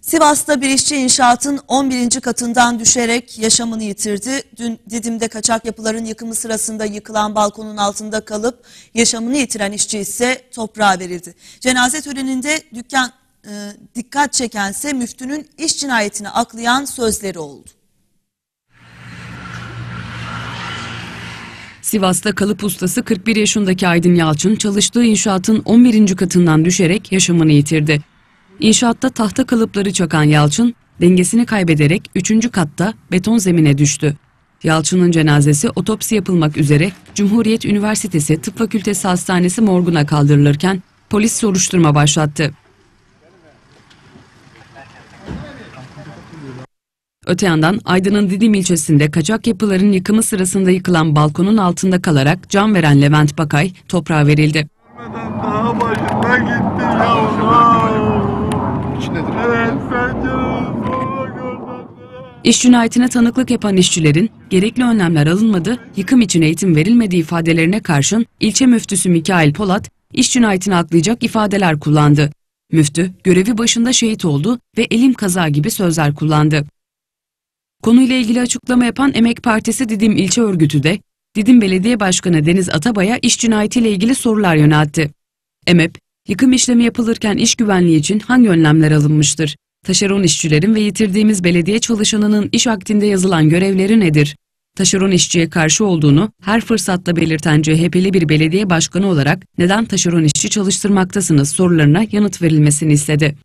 Sivas'ta bir işçi inşaatın 11. katından düşerek yaşamını yitirdi. Dün Didim'de kaçak yapıların yıkımı sırasında yıkılan balkonun altında kalıp yaşamını yitiren işçi ise toprağa verildi. Cenaze töreninde dükkan e, dikkat çekense müftünün iş cinayetini aklayan sözleri oldu. Sivas'ta kalıp ustası 41 yaşındaki Aydın Yalçın çalıştığı inşaatın 11. katından düşerek yaşamını yitirdi. İnşaatta tahta kalıpları çakan Yalçın dengesini kaybederek 3. katta beton zemine düştü. Yalçın'ın cenazesi otopsi yapılmak üzere Cumhuriyet Üniversitesi Tıp Fakültesi Hastanesi morguna kaldırılırken polis soruşturma başlattı. Öte yandan Aydın'ın Didim ilçesinde kaçak yapıların yıkımı sırasında yıkılan balkonun altında kalarak can veren Levent Bakay toprağa verildi. Daha başına gitti yavrum. İçindedir. Evet. İş cinayetine tanıklık yapan işçilerin gerekli önlemler alınmadı, yıkım için eğitim verilmediği ifadelerine karşın ilçe müftüsü Mikail Polat iş cinayetini aklayacak ifadeler kullandı. Müftü görevi başında şehit oldu ve elim kaza gibi sözler kullandı. Konuyla ilgili açıklama yapan Emek Partisi Didim İlçe Örgütü de Didim Belediye Başkanı Deniz Atabay'a iş cinayetiyle ilgili sorular yöneltti. EMEP, yıkım işlemi yapılırken iş güvenliği için hangi önlemler alınmıştır? Taşeron işçilerin ve yitirdiğimiz belediye çalışanının iş akdinde yazılan görevleri nedir? Taşeron işçiye karşı olduğunu her fırsatta belirten CHP'li bir belediye başkanı olarak neden taşeron işçi çalıştırmaktasınız sorularına yanıt verilmesini istedi.